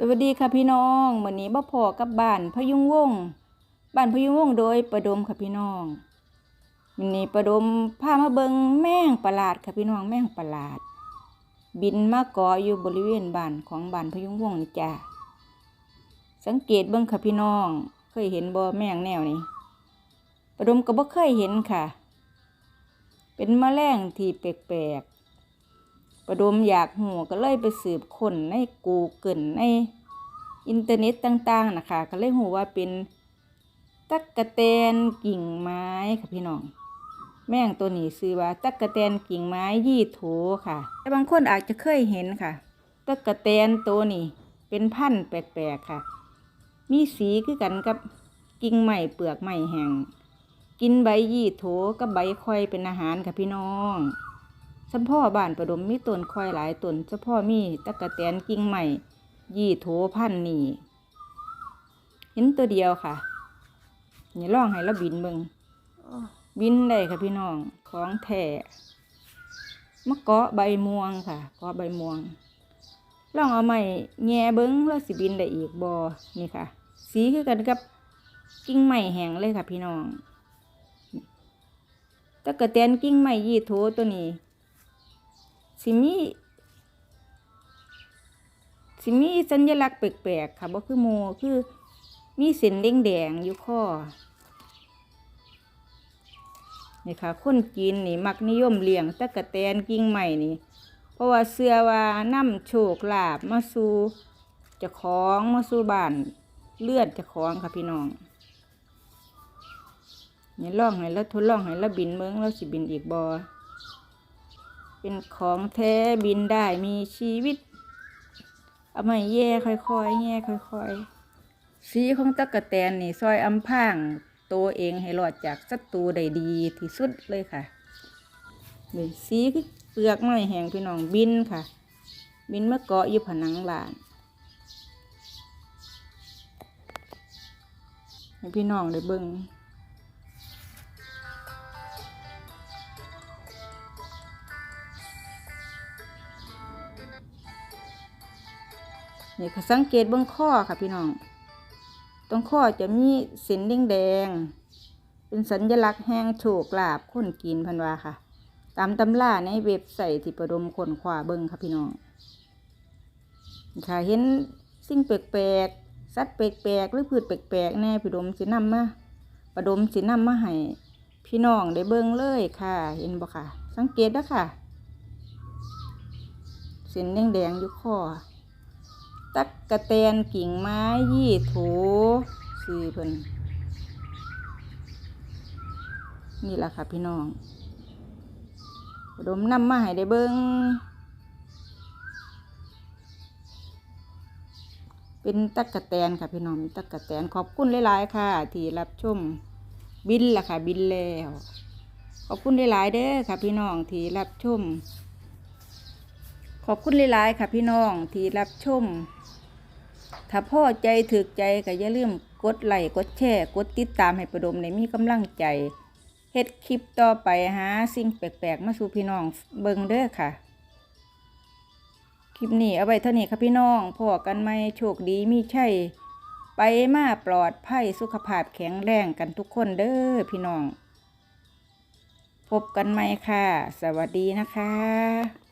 สวัสดีค่ะพี่น้องวันนี้บ่พอกับบ้านพยุงวงบ้านพยุงวงโดยประดมค่ะพี่น้องวันนี้ประดมพามาเบิงแม่งประหลาดค่ะพี่น้องแม่งประหลาด บินมาเกาะอยู่บริเวณบ้านของบ้านพยุงวงนี่จ้าสังเกตเบิ่งค่ะพี่น้อง เคยเห็นบ่แม่งแนวนี้ประดมก็บ่เคยเห็นค่ะ เป็นแมลงที่แปลกๆ ประดมอยากหูก็เลยไปสืบค้นในกูเกิลในอินเทอร์เน็ตต่าง ๆ นะคะ ก็เลยหูว่าเป็นตักกะแตนกิ่งไม้ค่ะพี่น้องแม่งตัวนี้ชื่อว่าตักกะแตนกิ่งไม้ยี่โถค่ะแต่บางคนอาจจะเคยเห็นค่ะตักกะแตนตัวนี้เป็นพันธุ์แปลกๆค่ะ มีสีคือกันกับกิ่งไม้เปลือกไม้แห้งกินใบยี่โถกับใบคอยเป็นอาหารค่ะพี่น้อง สัมพ่อบ้านประดมมีต้นคอยหลายต้นเฉพาะมีตะกะแตนกิ่งใหม่ ยี่โถพันนี่เห็นตัวเดียวค่ะอย่าล่องให้เราบินเบิงบินได้ค่ะพี่น้องของแท้มะเกาะใบม่วงค่ะเกาะใบม่วงลองเอาไม้แง่เบิงแล้วสิบินได้อีกบอนี่ค่ะ สีคือกันกับกิ่งไม้แห้งเลยค่ะพี่น้องตะกะแตนกิ่งไม้ยี่โถตัวนี้ สิมีสิมีสัญลักษณ์แปลกๆค่ะบ่คือโมคือมีเส้นแดงๆอยู่ข้อนี่ค่ะคนจีนนี่มักนิยมเลี้ยงตะกะแตนกิ่งใหม่นี่ เพราะว่าเชื่อว่านำโชคลาภมาสู่เจ้าของมาสู่บ้านเลือดเจ้าของค่ะพี่น้องนี่ลองให้แล้วทดลองให้แล้วบินเมืองแล้วสิบินอีกบ่ เป็นของแท้บินได้มีชีวิต เอาไม่แย่ค่อยๆแย่ค่อยๆ สีของตะกะแตนนี่ซอยอำพาง ตัวเองให้รอดจากศัตรูได้ดีที่สุดเลยค่ะนี่สีคือเปลือกไม้แห้งพี่น้องบินค่ะ บินมาเกาะอยู่ผนังลานพี่น้องได้เบิ่ง นี่ค่ะสังเกตเบื้องข้อค่ะพี่น้อง ตรงข้อจะมีเส้นแดงแดงๆเป็นสัญลักษณ์แห่งโชคลาภคนกินพันวาค่ะ ตามตำราในเว็บไซต์ที่ประดมคนขวาเบิ้งค่ะพี่น้องค่ะเห็นสิ่งแปลกๆสัตว์แปลกๆหรือพืชแปลกๆแน่พี่ดมสินำมาประดมสินำมาให้พี่น้องได้เบิ้งเลยค่ะ เห็นบ่ค่ะ สังเกตนะค่ะเส้นแดงๆอยู่ข้อ ตักกะแตนกิ่งไม้ยี่โถสี่เพิ่นนี่แหละค่ะพี่น้องดมนำมาให้ได้เบิงเป็นตักกะแตนค่ะพี่น้องตักกะแตนขอบคุณหลายๆค่ะ ที่รับชมบินล่ะค่ะ บินแล้ว ขอบคุณหลายๆเด้อค่ะพี่น้องที่รับชม ขอบคุณหลายๆค่ะพี่น้องที่รับชม ถ้าพ่อใจถึกใจก็อย่าลืมกดไลค์กดแชร์กดติดตามให้ประดมในมีกำลังใจเฮ็ดคลิปต่อไปหาสิ่งแปลกๆ มาสู่พี่น้องเบิ่งเด้อค่ะ คลิปนี้เอาไว้เท่านี้ค่ะพี่น้องพ่อกันไหมโชคดีมีชัยไปมาปลอดภัยสุขภาพแข็งแรงกันทุกคนเด้อพี่น้อง พบกันไหมค่ะ สวัสดีนะคะ